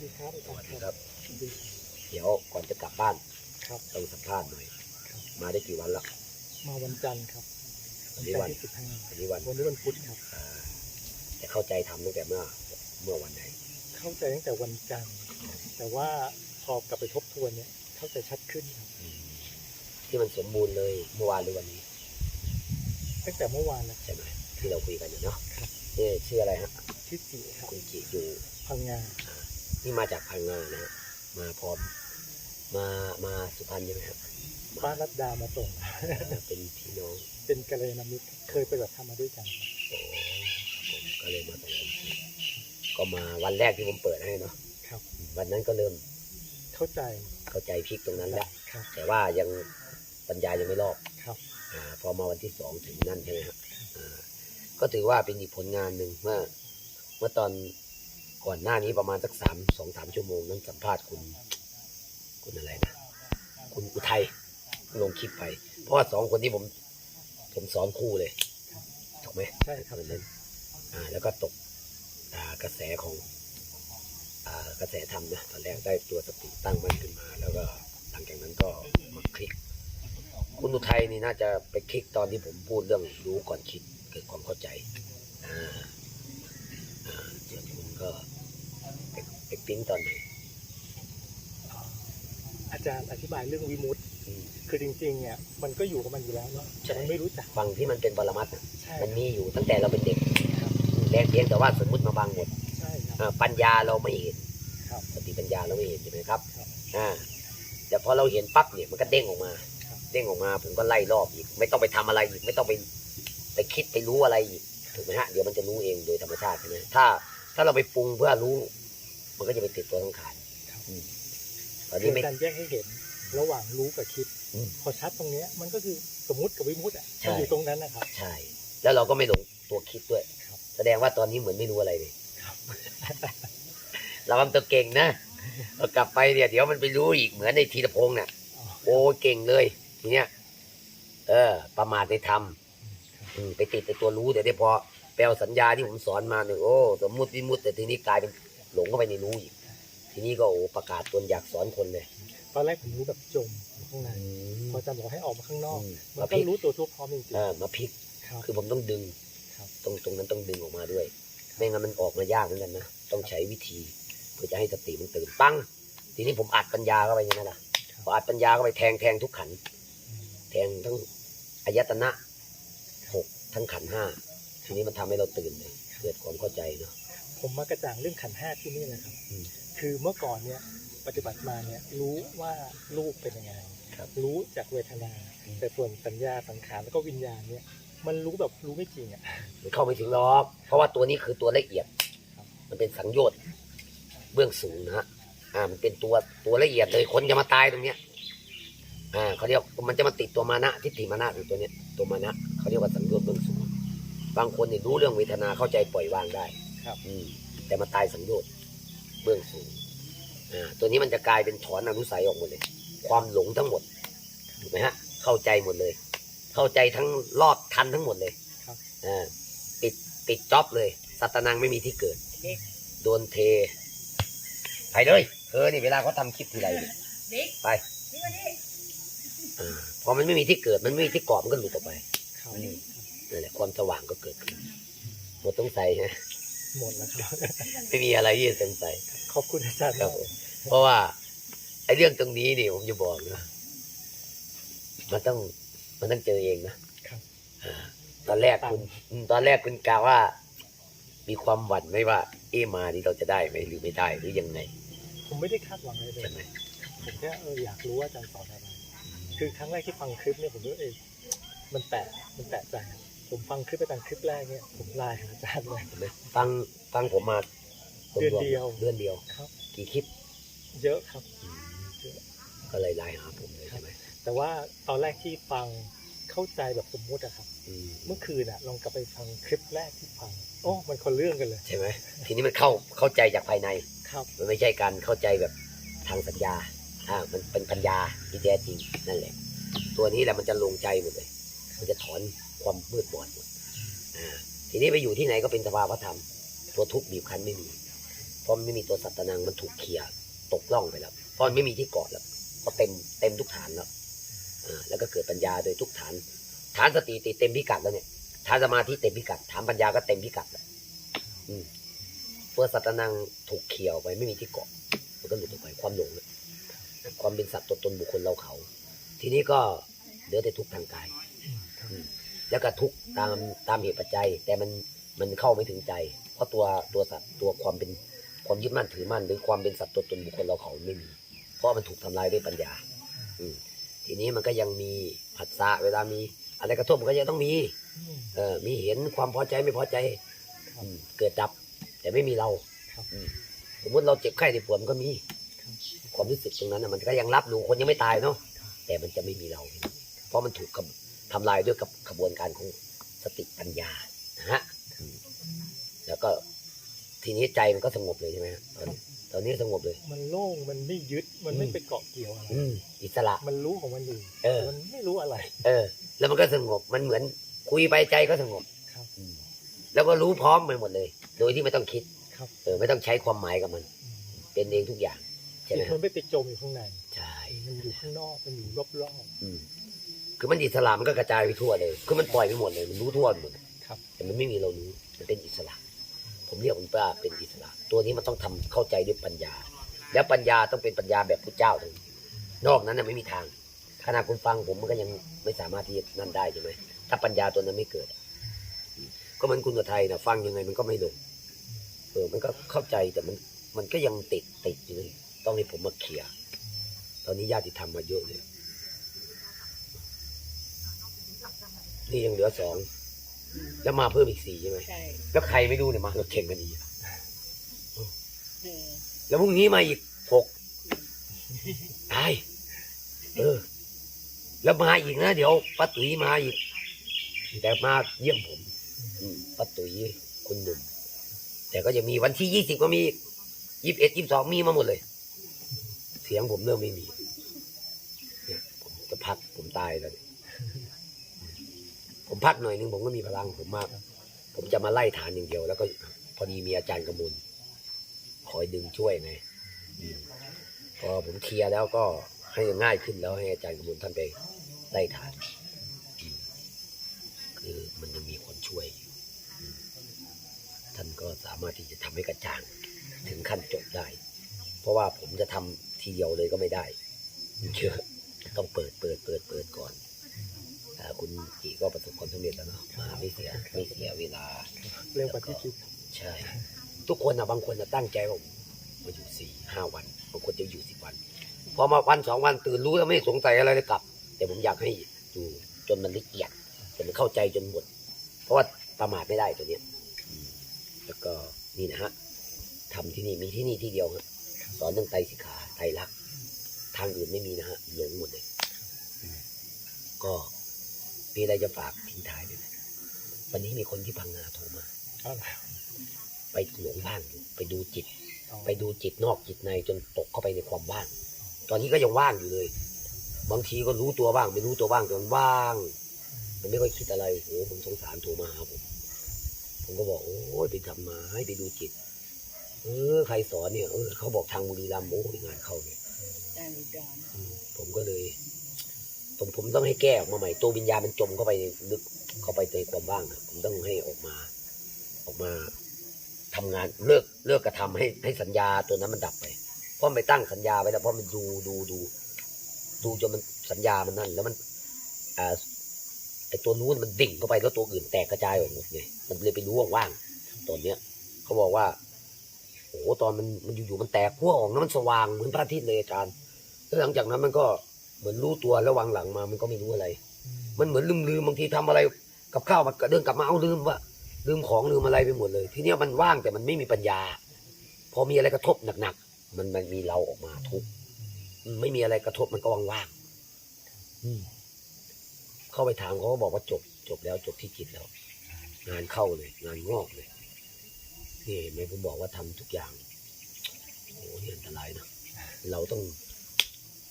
ดีครับอาสจารวัสย์ดีคครัรับบดีเดี๋ยวก่อนจะกลับบ้านครับต้องสัมภาษณ์หน่อยครับมาได้กี่วันละมาวันจันทร์ครับวัวันนนี้จันวันทร์ที่สิบห้าวันนี้วันวันนี้วันพุธครับอ่าแต่เข้าใจทำตั้งแต่เมื่อเมื่อวันไหน เข้าใจตั้งแต่วันจันทร์แต่ว่าพอกลับไปทบทวนเนี่ย เข้าใจชัดขึ้นครับอืมที่มันสมบูรณ์เลยเมื่อวานหรือวันนี้ ตั้งแต่เมื่อวานแล้วใช่ไหมที่เราคุยกันอยู่เนาะครับนี่ชื่ออะไรฮะชื่อจีครับคุณจิอยู่พังงา นี่มาจากพังงานะฮะมาพร้อม มามาสุพรรณใช่ไหมครับป้ารัตดามาส่งอ่าเป็นพี่น้องเป็นกัลยาณมิตรเคยไปแบบทำมาด้วยกันครับโอ้ผมก็เลยมาตรงนี้ก็มาวันแรกที่ผมเปิดให้เนาะครับ วันนั้นก็เริ่มเข้าใจเข้าใจพลิกตรงนั้นแล้วครับแต่ว่ายังปัญญายังไม่รอบครับอาพอมาวันที่สองถึงนั่นใช่ไหมครับอ่าก็ถือว่าเป็นอีกผลงานหนึ่งเมื่อเมื่อตอน ก่อนหน้านี้ประมาณสักสามสองสามชั่วโมงนั้นสัมภาษณ์คุณ คุณอะไรนะ คุณอุทัยลงคลิปไป เพราะว่าสองคนที่ผม ผมสอนคู่เลยถูกไหมใช่ครับวันนั้นอ่า แล้วก็ตกอ่ากระแสของ อ่ากระแสธรรมนะตอนแรกได้ตัวสติตั้งมั่นขึ้นมา แล้วก็หลังจากนั้นก็มาคลิก คุณอุทัยนี่น่าจะไปคลิกตอนที่ผมพูดเรื่องรู้ก่อนคิดเกิดความเข้าใจอ่าอ่าเจ้าคุณก็ไปไปปิ๊งตอนไหนอาจารย์อธิบายเรื่องวิมุตติอืมคือจริงๆเนี่ยมันก็อยู่กับมันอยู่แล้วเนาะใช่มันไม่รู้จักฝั่งที่มันเป็นปรมัตถ์น่ะใช่มันมีอยู่ตั้งแต่เราเป็นเด็กครับแรงเพียงแต่ว่าสมมติมาบางหมดใช่ครับอ่าปัญญาเราไม่เห็นครับสติปัญญาเราไม่เห็นใช่ไหมครับครับอ่าแต่พอเราเห็นปั๊บเนี่ยมันก็เด้งออกมาครับเด้งออกมาผมก็ไล่รอบอีก ไม่ต้องไปทำอะไรอีกไม่ต้องไปไปคิดไปรู้อะไรอีกถูกไหมฮะเดี๋ยวมันจะรู้เองโดยธรรมชาติใช่ไหมถ้า ถ้าเราไปปรุงเพื่อรู้ มันก็จะไปติดตัวสังขารครับอืมตอนคืนี้อไม่ การแยกให้เห็นระหว่างรู้กับคิด อืมพอชัดตรงเนี้ยมันก็คือสมมติกับวิมุตติอะใช่ มันอยู่ตรงนั้นนะครับ ใช่ แล้วเราก็ไม่หลงตัวคิดด้วย ครับ แสดงว่าตอนนี้เหมือนไม่รู้อะไรเลยครับเราทำตัวเก่งนะเรากลับไปเนี่ยเดี๋ยวมันไปรู้อีกเหมือนในธีรพงษ์เนี่ยอ๋อโอ้เก่งเลยทีเนี้ย เออ ประมาทในธรรมครับอืมไปติดในตัวรู้แต่ได้พอแปลสัญญาที่ผมสอนมาเนี่ยโอ้ สมมุติวิมุตติแต่ทีนี้กลายเป็น หลงเข้าไปในรู้อีก ทีนี้ก็โอ้ประกาศตนอยากสอนคนเลย ตอนแรกผมรู้แบบจมอยู่ข้างในพออาจารย์บอกให้ออกมาข้างนอก อืมมันมาก็พลิกรู้ตัวทุกพร้อมจริงเออมาพลิก ๆครับ คือผมต้องดึง ครับ ตรงตรงนั้นต้องดึงออกมาด้วย ไม่งั้นมันออกมายากเหมือนกันนะ ต้องใช้วิธีเพื่อจะให้สติมันตื่นปังทีนี้ผมอัดปัญญาเข้าไปยังไงล่ะ พออัดปัญญาเข้าไปแทงแทงทุกขันธ์อืมแทงทั้งอายตนะหกทั้งขันธ์ห้าทีนี้มันทำให้เราตื่นเลย เกิดความเข้าใจเนาะ ผมมากระจ่างเรื่องขันธ์ห้าที่นี่นะครับอืมคือเมื่อก่อนเนี่ยปฏิบัติมาเนี่ยรู้ว่ารูปเป็นยังไงครับรู้จากเวทนาอืมแต่ส่วนสัญญาสังขารแล้วก็วิญญาณเนี่ย มันรู้แบบรู้ไม่จริงอะมันเข้าไม่ถึงหรอก เพราะว่าตัวนี้คือตัวละเอียดครับมันเป็นสังโยชน์เบื้องสูงนะฮะอ่ามันเป็นตัวตัวละเอียดเลยคนจะมาตายตรงเนี้ยอ่าเขาเรียกมันจะมาติดตัวมานะทิฏฐิมานะคือตัวเนี้ยตัวมานะเขาเรียกว่าสังโยชน์เบื้องสูง บางคนเนี่ยรู้เรื่องเวทนาเข้าใจปล่อยวางได้ ครับอืมแต่มาตายสังโยชน์เบื้องสูงอ่าตัวนี้มันจะกลายเป็นถอนอนุสัยออกหมดเลย ความหลงทั้งหมดถูกไหมฮะ เข้าใจหมดเลย เข้าใจทั้งรอบทันทั้งหมดเลยครับ อ่าปิดปิดจ็อบเลย สัตนังไม่มีที่เกิด โดนเทไปเลยเธอนี่เวลาเขาทำคลิปทีไรเนี่ยบิ๊กไปนี่มาดิอ่าพอมันไม่มีที่เกิดมันไม่มีที่เกาะมันก็หลุดออกไปครับอืมนั่นแหละความสว่างก็เกิดขึ้นหมดต้องใส่ฮะ หมดแล้วครับ ไม่มีอะไรที่จะสงสัยขอบคุณอาจารย์ครับผมเพราะว่าไอ้เรื่องตรงนี้นี่ผมจะบอกนะมันต้องมันต้องเจอเองนะครับอ่าตอนแรกคุณอืมตอนแรกคุณกล่าวว่า มีความหวั่นไหมว่า เอะมานี่เราจะได้ไหมหรือไม่ได้หรือยังไง ผมไม่ได้คาดหวังอะไรเลใช่ยไหมผมแค่เอออยากรู้ว่าอาจารย์สอนอะไร คือครั้งแรกที่ฟังคลิปเนี่ยผมรู้เองมันแปลกมันแปลกใจครับ ผมฟังคลิปอาจารย์คลิปแรกเนี่ยผมไลน์หาอาจารย์เลยเห็นไหมฟังฟังผมมาเดือนเดียว เดือนเดียวครับ กี่คลิปเยอะครับอืมก็เลยไลน์หาผมเลยใช่ไหมแต่ว่าตอนแรกที่ฟังเข้าใจแบบสมมุติอะครับอืมเมื่อคืนอะลองกลับไปฟังคลิปแรกที่ฟัง โอ้ มันคนเรื่องกันเลย ใช่ไหมทีนี้มันเข้าเข้าใจจากภายในครับมันไม่ใช่การเข้าใจแบบทางสัญญาอ่ามันเป็นปัญญาที่แท้จริงนั่นแหละ ตัวนี้แหละมันจะลงใจหมดเลย มันจะถอนความมืดบอดหมดอ่าทีนี้ไปอยู่ที่ไหนก็เป็นสภาวะธรรม ตัวทุกข์บีบคั้นไม่มีเพราะไม่มีตัวสัตตนังมันถูกเคลียร์ตกล่องไปแล้วเพราะไม่มีที่เกาะแล้วเพราะเต็มเต็มทุกฐานแล้วอ่าแล้วก็เกิดปัญญาโดยทุกฐาน ฐานสติติเต็มพิกัดแล้วเนี่ยฐานสมาธิเต็มพิกัด ฐานปัญญาก็เต็มพิกัดแล้วอืมเพื่อสัตตนังถูกเคลียร์ไปไม่มีที่เกาะมันก็หลุดออกไปความหลงความเป็นสัตว์ตัวตนบุคคลเราเขา ทีนี้ก็เหลือแต่ทุกข์ทางกาย แล้วก็ทุกข์ตามตามเหตุปัจจัย แต่มันมันเข้าไม่ถึงใจ เพราะตัวตัวสัตว์ตัวความเป็นความยึดมั่นถือมั่นหรือความเป็นสัตว์ตัวตนบุคคลเราเขาไม่มีเพราะมันถูกทำลายด้วยปัญญา อืทีนี้มันก็ยังมีผัสสะเวลามี อะไรกระทบมันก็ยังต้องมีมเออมีเห็นความพอใจไม่พอใจเกิดดับ แต่ไม่มีเราสมมติเราเจ็บไข้ได้ป่วยมันก็มี ความรู้สึกตรงนั้นมันก็ยังรับอยู่คนยังไม่ตายเนาะแต่มันจะไม่มีเรา เพราะมันถูกกำ ทำลายด้วยกับขบวนการของสติปัญญานะฮะอืมแล้วก็ทีนี้ใจมันก็สงบเลยใช่ไหมฮะตอนนี้ตอนนี้สงบเลย มันโล่งมันไม่ยึดมันไม่อืมไปเกาะเกี่ยวอะไรอืมอิสระ มันรู้ของมันอยู่เออ มันไม่รู้อะไร เออ แล้วมันก็สงบมันเหมือนคุยไปใจก็สงบครับ อืมแล้วก็รู้พร้อมไปหมดเลย โดยที่ไม่ต้องคิดครับ เออไม่ต้องใช้ความหมายกับมันอืมเป็นเองทุกอย่างใช่ไหมจิตฮะมันไม่ไปจมอยู่ข้างในใช่มันอยู่ข้างนอกมันอยู่รอบอืม คือมันอิสระมันก็กระจายไปทั่วเลย คือมันปล่อยไปหมดเลย มันรู้ทั่วหมดๆครับแต่มันไม่มีเรารู้มันเป็นอิสระ ผมเรียกมันว่าเป็นอิสระ ตัวนี้มันต้องทำเข้าใจด้วยปัญญา แล้วปัญญาต้องเป็นปัญญาแบบพุทธเจ้าถึงนอกนั้นน่ะไม่มีทางขนาดคุณฟังผมมันก็ยังไม่สามารถที่จะนั่นได้ใช่ไหมถ้าปัญญาตัวนั้นไม่เกิดอืมก็เหมือนคุณกับไทยนะฟังยังไงมันก็ไม่ลงเออมันก็เข้าใจแต่มันมันก็ยังติดติดอยู่เลยต้องให้ผมมาเคลียร์ตอนนี้ญาติธรรมมาเยอะเลย นี่ยังเหลือสองแล้วมาเพิ่มอีกสี่ใช่ไหมใช่แล้วใครไม่รู้เนี่ยมาเราแข่งกันอีกเออแล้วพรุ่งนี้มาอีกหกตายเออ แล้วมาอีกนะเดี๋ยวป้าตุ๋ยมาอีก แต่มาเยี่ยมผมอืมป้าตุ๋ยคุณหนุ่มแต่ก็จะมีวันที่ยี่สิบก็มียี่สิบเอ็ดยี่สิบสองมีมาหมดเลย เสียงผมเริ่มไม่มีเนี่ยผมจะพักผมตายแล้วเนี่ย ผมพักหน่อยนึงผมก็มีพลังผมมาก ผมจะมาไล่ฐานอย่างเดียว แล้วก็พอดีมีอาจารย์กระมุลคอยดึงช่วยไงพอผมเคลียร์แล้วก็ให้ง่ายขึ้นแล้วให้อาจารย์กระมุลท่านไปไล่ฐานคือมันยังมีคนช่วย ท่านก็สามารถที่จะทำให้กระจ่าง ถึงขั้นจบได้ เพราะว่าผมจะทำทีเดียวเลยก็ไม่ได้เยอะต้องเปิดเปิดเปิดเปิดก่อน คุณอีก็ประสบความสำเร็จแล้วเนาะมาไม่เสียไม่เสียเวลาเร็วกว่าที่คิดใช่ ทุกคนนะบางคนจะตั้งใจว่ามาอยู่สี่ห้าวันบางคนจะอยู่สิบวัน พอมาวันสองวันตื่นรู้แล้วไม่สงสัยอะไรเลยกลับ แต่ผมอยากให้อยู่จนมันละเอียดจนมันเข้าใจจนหมด เพราะว่าประมาทไม่ได้ตัวเนี้ยอืมแล้วก็นี่นะฮะทำที่นี่มีที่นี่ที่เดียวฮะสอนเรื่องไตรสิกขาไตรลักษณ์ทางอื่นไม่มีนะฮะหลงหมดเลยอืมก็ มีอะไรจะฝากทิ้งท้ายไหมวันนี้มีคนที่พังงาโทรมาเอาล่ะไปหลงบ้างอยู่ไปดูจิตเอาไปดูจิตนอกจิตในจนตกเข้าไปในความว่าง ตอนนี้ก็ยังว่างอยู่เลย บางทีก็รู้ตัวบ้าง ไม่รู้ตัวบ้างจนว่าง มันไม่ค่อยคิดอะไรโอ้ผมสงสารโทรมาหาผมผมก็บอกโอ้ยไปทำมาให้ไปดูจิต เออ ใครสอนเนี่ยเออเขาบอกทางบุรีรัมย์โอ้ยงานเข้าเนี่ยจานอุดรอืมผมก็เลย ผมผมต้องให้แก้ออกมาใหม่ตัววิญญาณมันจมเข้าไปลึกเข้าไปในความว่างผมต้องให้ออกมา ออกมาทำงานเลิกเลิกกระทำให้ให้สัญญาตัวนั้นมันดับไปเพราะมันไปตั้งสัญญาไว้แล้วเพราะมันดูดูดูดูจนมันสัญญามันนั่น แล้วมันอ่าไอตัวนู้นมันดิ่งเข้าไปแล้วตัวอื่นแตกกระจายออกหมดไงมันเลยไปรู้ว่างๆตอนเนี้ยเขาบอกว่าโอ้โหตอนมันมันอยู่ๆมันแตกขั้วออกแล้วมันสว่างเหมือนพระอาทิตย์เลยอาจารย์แล้วหลังจากนั้นมันก็ เหมือนรู้ตัวแล้ววางหลังมา มันก็ไม่รู้อะไร มันเหมือนลืมลืมบางทีทำอะไรกับข้าวมันก็เดินกลับมาเอาลืมว่าลืมของลืมอะไรไปหมดเลย ทีเนี้ยมันว่างแต่มันไม่มีปัญญา พอมีอะไรกระทบหนักๆมันมันมีเราออกมาทุกข์อืมไม่มีอะไรกระทบมันก็ว่างๆอืมเข้าไปถามเขาก็บอกว่าจบ จบแล้วจบที่จิตแล้ว งานเข้าเลย งานงอกเลยนี่เห็นไหมผมบอกว่าทำทุกอย่างโอ้โหนี่อันตรายนะเราต้อง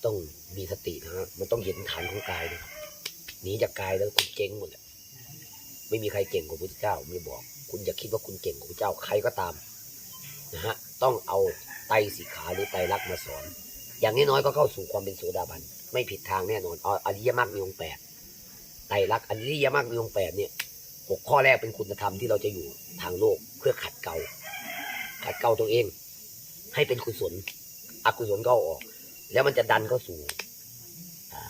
ต้องมีสตินะฮะมันต้องเห็นฐานของกายนะครับหนีจากกายแล้วคุณเจ๊งหมดเลยไม่มีใครเก่งกว่าพระพุทธเจ้าไม่บอก คุณอย่าคิดว่าคุณเก่งกว่าพระเจ้าใครก็ตามนะฮะต้องเอาไตสีขาหรือไตรักมาสอน อย่างน้อยๆก็เข้าสู่ความเป็นโสดาบันไม่ผิดทางแน่นอนอาอริยมรรคมีองค์แปดไตรักอริยมรรคมีองค์แปดเนี่ยหกข้อแรกเป็นคุณธรรมที่เราจะอยู่ทางโลกเพื่อขัดเกลาขัดเกลาตัวเอง ให้เป็นกุศลอกุศลก็ออก แล้วมันจะดันเข้าสู่อ่า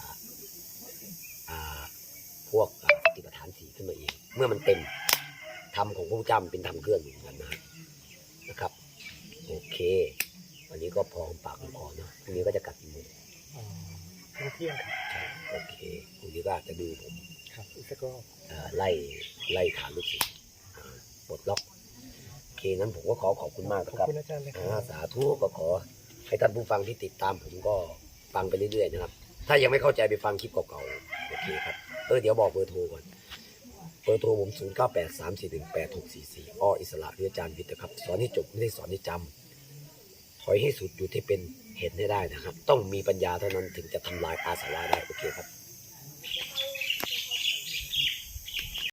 อ่าพวกอ่าสติปัฏฐานสี่ขึ้นมาเอง เมื่อมันเต็มธรรมของพระพุทธเจ้ามันเป็นธรรมเคลื่อนอยู่กันนะนะครับ โอเค วันนี้ก็พอหอมปากหอมคอเนาะพรุ่งนี้ก็จะกลับกี่โมงอ่าทั้งเที่ยงครับใช่โอเคพรุ่งนี้ก็อาจจะดูผมครับอีกสักรอบเอ่อไล่ไล่ฐานลูกศิษย์อ่าปลดล็อกโอเคนั้นผมก็ขอขอบคุณมากขอบนะครับคุณอาจารย์นะคอ่ารับสาธุก็ขอ ให้ท่านผู้ฟังที่ติดตามผมก็ฟังไปเรื่อยๆนะครับ ถ้ายังไม่เข้าใจไปฟังคลิปเก่าๆ โอเคครับ เออเดี๋ยวบอกเบอร์โทรก่อน เบอร์โทรผม 0 9 8 3 4 1 8 6 4 4อ้ออิสระหรืออาจารย์วิทย์นะครับ สอนให้จบไม่ได้สอนให้จำ ถอยให้สุดอยู่ที่เป็นเห็นให้ได้นะครับ ต้องมีปัญญาเท่านั้นถึงจะทำลายอาสวะได้ โอเคครับ